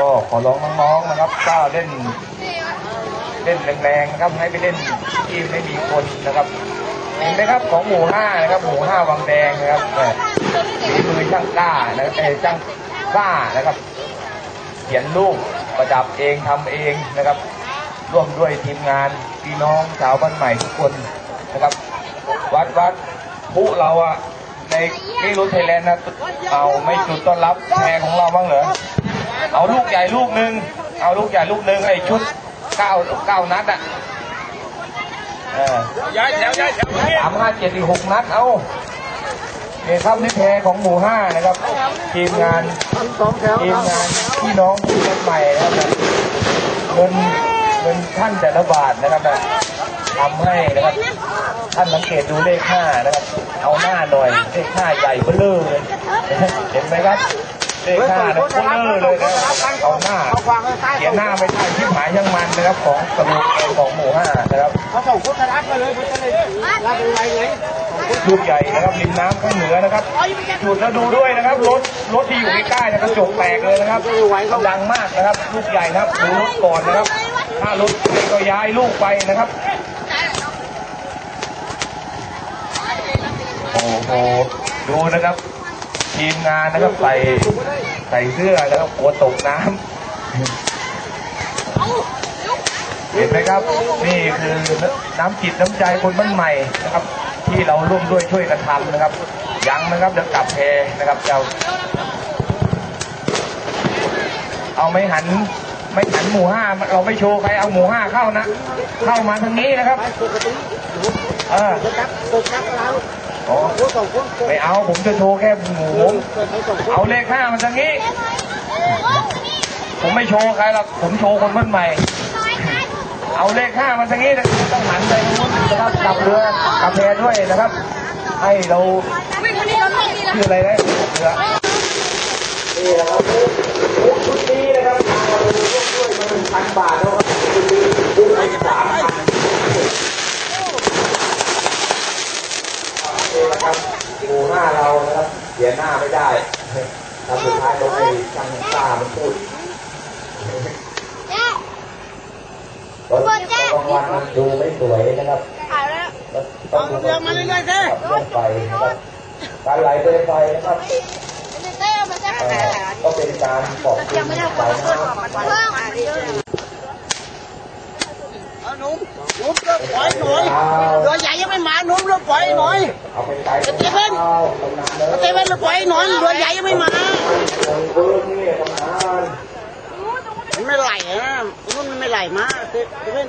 ก็ขอร้องน้องๆนะครับถ้าเล่นเล่นแรงๆนะครับให้ไปเล่นที่ไม่มีคนนะครับเห็นไหมครับของหมู่ห้านะครับหมู่ห้าวังแดงนะครับแต่ฝีมือช่างกล้านะครับเออช่างกล้านะครับ เขียนรูปประดับเองทำเองนะครับ ร่วมด้วยทีมงานพี่น้องชาวบ้านใหม่ทุกคนนะครับ วัดวัดผู้เราอะในนี่รู้ไทยแลนด์นะเอาไม่จุดต้อนรับแพรของเราบ้างเหรอ ลูกใหญ่ลูกหนึ่งเอาลูกใหญ่ลูกหนึ่งไอ้ชุดเก้าเก้านัดอะเออย้ายแถวย้ายแถวมาเนี่ยสามห้าเจ็ดอีกหกนัดเอาเนี่ยครับนี่แพรของหมู่ห้านะครับ ทีมงานสองแถวทีมงานพี่น้องผู้คนใหม่นะครับเงินเงินท่านแต่ละบาทนะครับนะทำให้นะครับ ท่านสังเกตดูเลขห้านะครับ เอาหน้าหน่อยเลขห้าใหญ่เบ้อเร่อเลยเห็นไหมครับเลขห้านะเบ้อเร่อเลย หน้าไม่ใช่ที่หมายยังมันนะครับของกระดูกเองของหมู่ห้านะครับเขาส่งพุทธรักมาเลยพุทธเลยรับเป็นไรเลยลูกใหญ่นะครับริมน้ำข้างเหนือนะครับจุดแล้วดูด้วยนะครับรถรถที่อยู่ใกล้ๆนะกระจกแตกเลยนะครับดังมากนะครับ ลูกใหญ่นะครับดูรถก่อนนะครับ ถ้ารถก็ย้ายลูกไปนะครับโอ้โหดูนะครับทีมงานนะครับใส่ใส่เสื้อนะครับกลัวตกน้ำ เห็นไหมครับ นี่คือน้ำจิตน้ำใจคนบ้านใหม่นะครับ ที่เราร่วมด้วยช่วยกันทำนะครับ ยังนะครับเดี๋ยวกลับแพนะครับเจ้าเอาไม่หันไม่หันหมู่ห้าเราไม่โชว์ใครเอาหมู่ห้าเข้านะ เข้ามาทางนี้นะครับเออจะจับตกจับเราไม่เอาผมจะโชว์แค่หมูผมเอาเลขห้ามันทางนี้ ผมไม่โชว์ใครหรอกผมโชว์คนบ้านใหม่ เอาเลขห้ามันทางนี้ต้องหันไปนู้นนะครับกลับเรือกลับแพด้วยนะครับ ให้เราชื่ออะไรนะเรือนี่นะครับชุดนี้นะครับทางเราร่วยมาหนึ่งพันบาทนะครับชุดนี้สามพันโอเคนะครับหมู่ห้าเรานะครับเสียหน้าไม่ได้ทำสุดท้ายต้องให้ช่างตามันพูด ตอนกลางวันดูไม่สวยนะครับต้องดูเรื่อมาเรื่อยๆเรื่องไฟการไหลเป็นไฟนะครับเอ่อก็เป็นการขอบคุณสายน้ำหนุ่มหนุ่มเลือกปล่อยหน่อยเรือใหญ่ยังไม่มาหนุ่มเลือกปล่อยหน่อยเอาไปใช้ตำนานเลยเต้เว้นเลือกปล่อยหน่อยเรือใหญ่ยังไม่มา ตรงพื้นนี่ตำนาน มันไม่ไหลนะรุ่น มันไม่ไหลมาเต้เว้น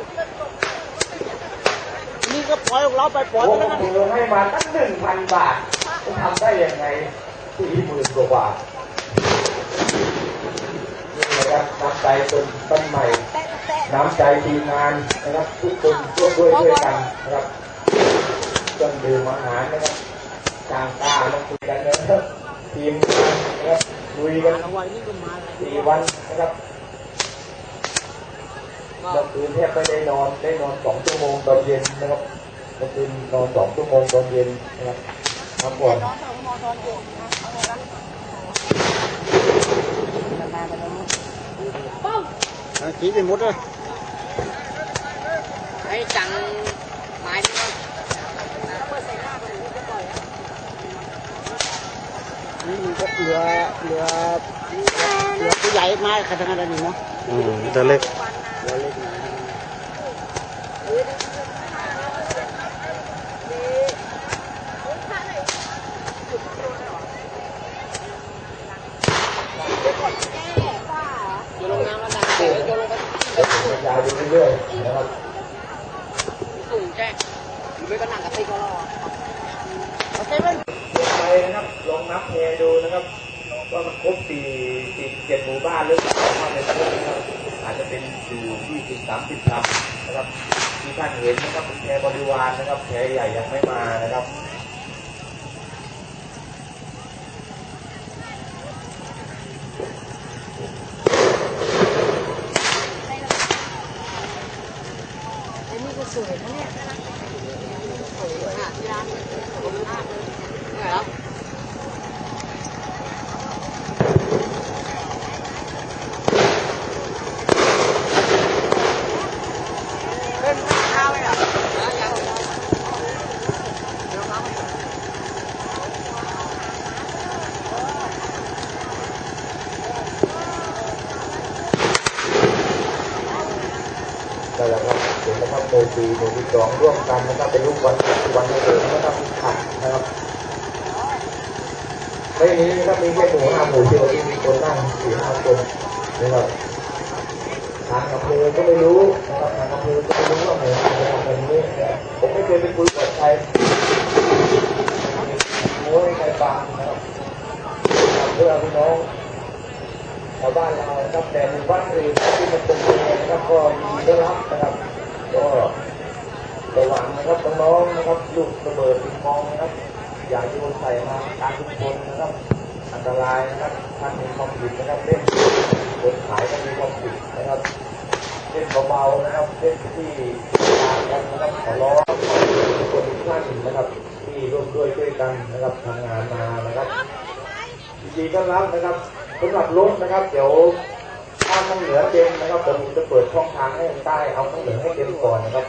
นี่ก็ปล่อยเราไปปล่อยผไปมแล้วนะมือให้มาตั้งหนึ่งพันบาทจะทำได้ยังไงสี่หมื่นกว่าบาทนี่นะครับน้ำใจคนบ้านใหม่น้ำใจทีมงานนะครับทุกคนร่วมด้วยช่วยกันนะครับเครื่องดื่มอาหารนะครับจางตามาคุยกันนะครับทีมงานนะครับลุยกันเอาไว้นี่ก็มาเลยสี่วันนะครับ เมื่อคืนแทบไม่ได้นอนได้นอนสองชั่วโมงตอนเย็นนะครับเมื่อคืนนอนสองชั่วโมงตอนเย็นนะครับพักผ่อนขีดไปหมดเลยให้จังไม้นี่มันก็เรือเรือเรือผู้ใหญ่มาขนาดนั้นนี่เนาะอืมแต่เล็กเรือเล็ก นะจะลงน้ำแล้วดันเตะจะลงไปยาวไปเรื่อยๆนะครับสูงแจ้งอยู่ด้วยกันหนังกระติกก็รอเอาเซเว่นไปนะครับ ลองนับเพดูนะครับ ว่ามันครบสี่สี่เจ็ดหมู่บ้านหรือเปล่าว่าในตำบนะครับ อาจจะเป็นอยู่ที่สิบสามสิบลำนะครับที่ท่านเห็นนะครับแพรบริวารนะครับแพรใหญ่ยังไม่มานะครับ อันนี้ก็สวยนะเนี่ยสวยอะที่ร้านขอบคุณมากเลยครับ นั่นแหละครับเห็นนะครับโมซีโมซีสองร่วมกันนะครับเป็นลูกบอลสุวรรณภูมินะครับขัดนะครับไม่มี นะครับมีแค่หมู่ห้าหมู่เดียวที่มีคนนั่งสี่ห้าคนนะครับทางอำเภอก็ไม่รู้นะครับทางอำเภอก็ไม่รู้ว่าหมู่ห้าเป็นแบบนี้ผมไม่เคยไปคุยกับใครโอ้ยใครฟังนะครับเพื่อพี่น้องชาวบ้านเราครับแต่หมู่บ้านอื่นที่มันเป็นเมืองนะครับก็ยินดีต้รับนะครับ ก็ระวังนะครับน้องๆนะครับลูกระเบิดปิงปองนะครับอย่าโยนใส่มาการทุกคนนะครับ อันตรายนะครับท่านมีความผิดนะครับเล่นคนขายก็มีความผิดนะครับเล่นเบาๆนะครับเล่นที่ทางกันนะครับขอร้องขอทุกคนทุกท่านนะครับ ที่ร่วมด้วยช่วยกันนะครับทำงานมานะครับยินดีต้อนรับนะครับสำหรับรถนะครับ เดี๋ยวถ้าข้างเหนือเต็มนะครับผมจะเปิดช่องทางให้ทางใต้เอาข้างเหนือให้เต็มก่อนนะครับ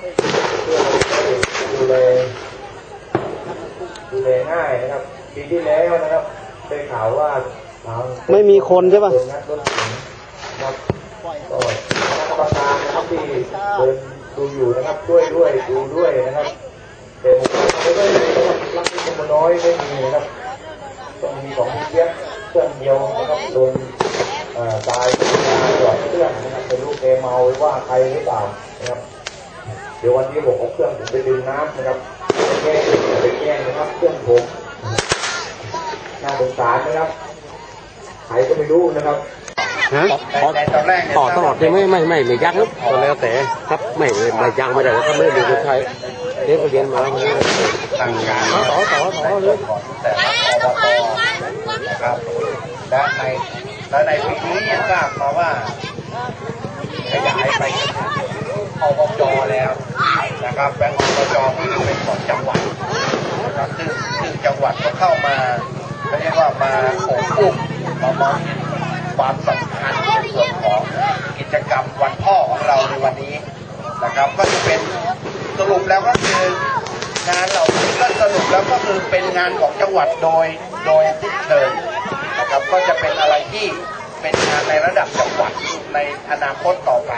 เพื่อเราจะได้ดูแลดูแลง่ายนะครับปีที่แล้วนะครับ ได้ข่าวว่าทางไม่มีคนใช่ปะโดนงัดรถเก๋งนะครับก็คณะกรรมการนะครับที่เดินดูอยู่นะครับช่วยด้วยดูด้วยนะครับแต่ผมไม่ได้เลยนะครับรักที่คนน้อยไม่มีนะครับต้องมีของเทียบเครื่องเดียวนะครับโดนเอ่อตายตายหลอดเครื่องนะครับเป็นลูกเกเมาไว้ว่าใครหรือเปล่านะครับ เดี๋ยววันที่ผมเอาเครื่องผมไปดึงน้ำนะครับไปแก้ไปแก้นะครับเครื่องผม น่าสงสารนะครับใครก็ไม่รู้นะครับฮะแต่ตอนแรกเนี่ยต่อตลอดยังไม่ไม่ไม่ไม่ยักษ์ครับก็แล้วแต่ครับไม่ไม่ยักษ์ไม่ได้ถ้าไม่มีคนใช้เรียนไปเรียนมาแล้วมันทางการต่อต่อต่อต่อเลยก่อนแต่ละอบตนะครับและในและในปีนี้ยังทราบมาว่าขยายไปอบจแล้วนะครับแบงก์อบจนี่เป็นของจังหวัดนะครับซึ่งซึ่งจังหวัดก็เข้ามา เรียกว่ามาโอบอุ้มมามองความสำคัญในส่วนของกิจกรรมวันพ่อของเราในวันนี้นะครับ ก็จะเป็นสรุปแล้วก็คืองานเหล่านี้ก็สรุปแล้วก็คือเป็นงานของจังหวัดโดยโดยสิ้นเชิงนะครับก็จะเป็นอะไรที่เป็นงานในระดับจังหวัดในอนาคตต่อไป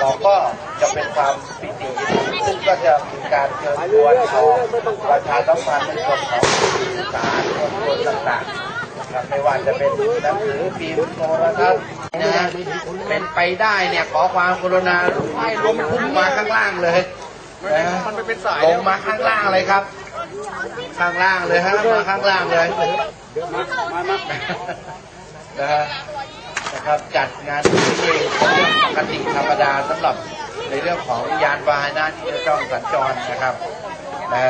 เราก็จะเป็นความปิติยินดีซึ่งก็จะมีการเชิญชวนเอาประชาสัมพันธ์ในส่วนของสื่อสาร ต่างๆนะครับไม่ว่าจะเป็นหนังสือพิมพ์โทรทัศน์นะเป็นไปได้เนี่ยขอความกรุณาให้ล้มพุ่งมาข้างล่างเลยมันไม่เป็นสายลงมาข้างล่างเลยครับ ข้างล่างเลยฮะมาข้างล่างเลยนะฮะนะครับจัดงานที่เป็นปกติธรรมดาสำหรับในเรื่องของยานพาหนะที่จะต้องสัญจรนะครับนะ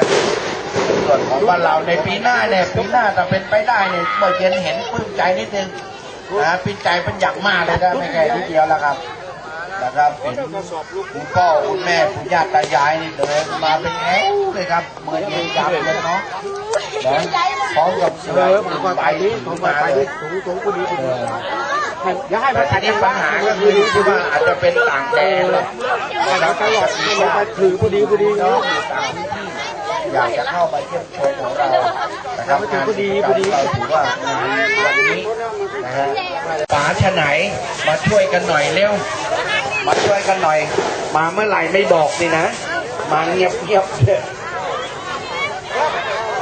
ส่วนของบ้านเราในปีหน้าเนี่ยปีหน้าถ้าเป็นไปได้เนี่ยเมื่อเย็นเห็นปลื้มใจนิดนึงนะปลื้มใจเป็นอย่างมากเลยนะไม่แค่ทีเดียวแล้วครับนะครับเห็นคุณพ่อคุณแม่คุณย่าตายายนี่เดินมาเป็นแถวเลยครับเมื่อเย็นจับเลยเนาะนะพร้อมกับเสือใบถุงมาเลยถุงถุงพอดีพอดีอย่าให้ปัญหาปัญหาก็คือที่ว่าอาจจะเป็นต่างแดนเลยนะครับตลอดที่ว่าถือพอดีพอดีเนาะ อยากจะเข้ามาเยี่ยมชมของเรานะครับงานดีพอดีเราถือว่าวันนี้นะฮะป๋าชะไหนมาช่วยกันหน่อยเร็ว มาช่วยกันหน่อย มาเมื่อไหร่ไม่บอกนี่นะ มาเงียบเงียบเลย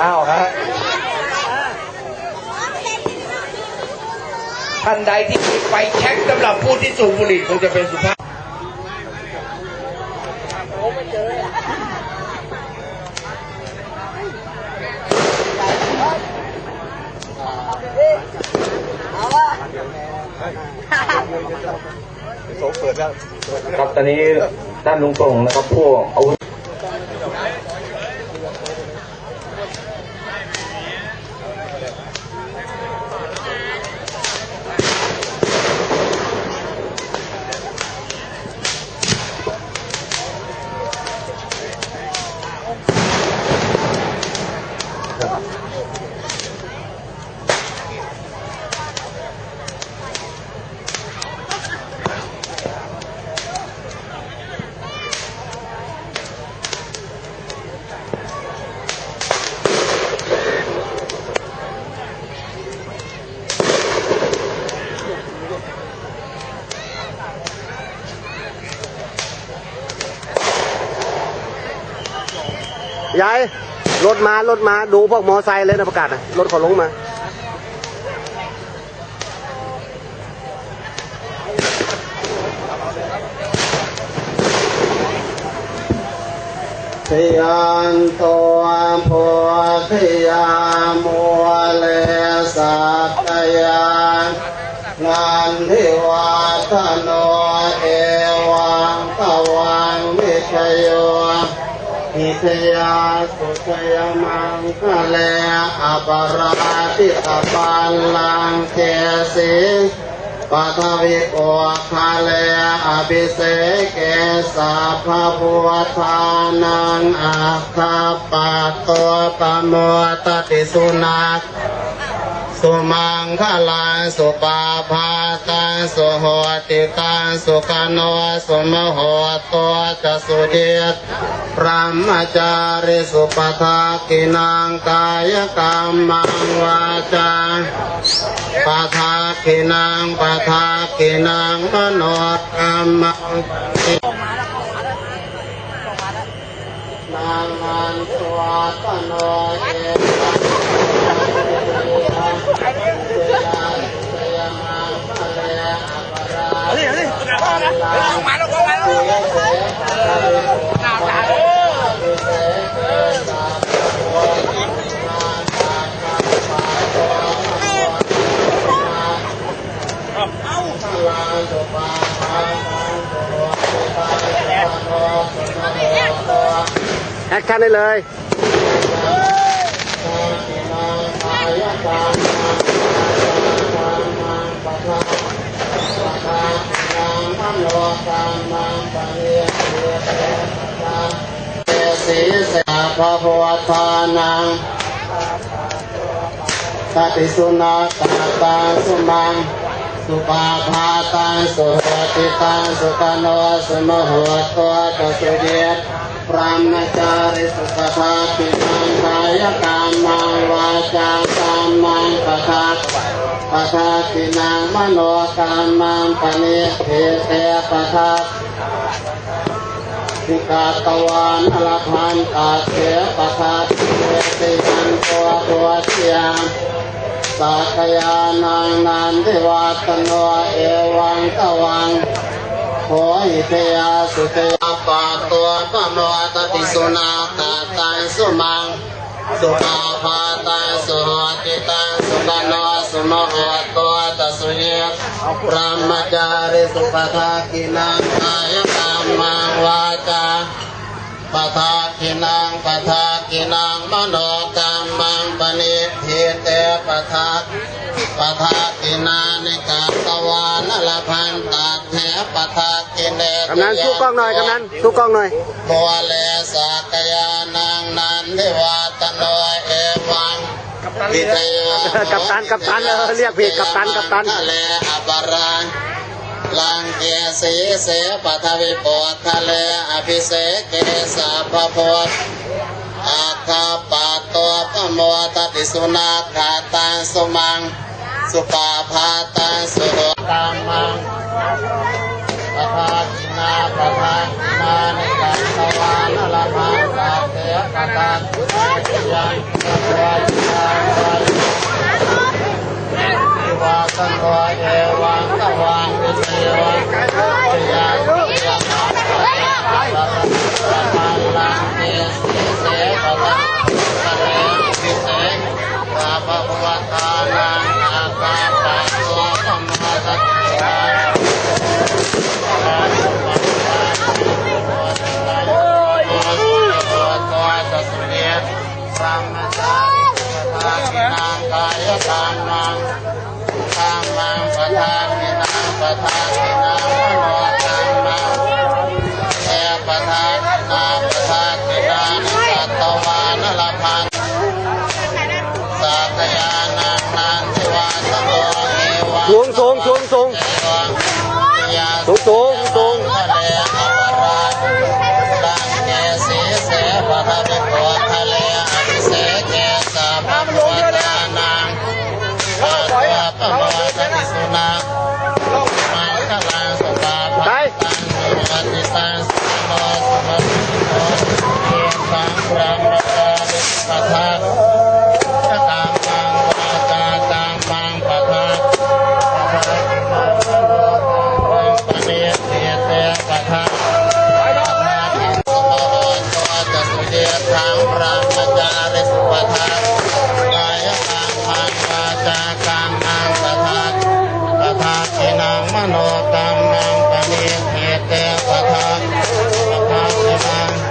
อ้าวฮะท่านใดที่มีไฟแช็กสำหรับผู้ที่สูบบุหรี่คงจะเป็นสุภาพ ครับตอนนี้ด้านลุงตรงนะครับพวกอาวุธ รถมารถมาดูพวกมอไซค์เลยนะประกาศนะรถเขาลงมาทยันตัวผัวทยามัวเลสักยานนันทิวัฒโนเอวังตวังมิชโย หิทยาสุขยมังคะเลอปราติตปัลลังเกสิปัทวิโกคาเลอภิเสเกสัพพะพุทานังอาคาปะตัวปโมตติสุนัข สุมังคลังสุปาพาตังสุโหติตังสุขโนสุมโหตัวจะสุเดชพระมจาริสุปทากินังกายกรรมังวาจาปทากินังปทากินังมโนกรรมังนางมันสวัตโนเอ không đâu không đâu nào trả Hát อคชั่นได้เลยสีสาพระพุทธานังสติสุนาตาตังสุมังสุปาพาตังสุโหติตังสุขโนสุมหตัวตสุเดชพระมจาริสุปทาปินังกายกรรมังวาจากรรมังปทา ปทาปินังมโนกรรมังปณิเทเตปทาสิกาตวันอรพันตาเสปะทาเวติยันตัวตัวเทียงสักยานังนันทิวัตโนเอวังตวังโหหิเทยาสุเทยาปาตัวปะโมตติสุนาตาตังสุมังสุปาพาตังสุหติตัง สุกโนสุโมโหตัวตสุเยพระมจาริสุปทากินังกายกรรมังวาจาปทากินังปทากินังมโนกรรมังปณิทิเตปทาปทากินานิกาตวานลพันตาเทปทากินเนกำนันสู้กล้องหน่อยกำนันสู้กล้องหน่อยบัวเลสากยานังนันทิวาตโน เอวังพิทยากัปตันกัปตันเออเรียกผิดกัปตันกัปตันทะเลอปาราลังเกสีเสปัทวิปวทะเลอภิเสเกสัพพพุทธอาคาปาตัวปโมตติสุนาคาตังสุมัง สุปาพาตังสุโหกามัง ปทากินาปทากินานิการตวานลาภาสาเทปทายังตวายังวิวาสันโวเอวังตวันวิเศวังปิยาสุยังปัลลังเอสีเส สูง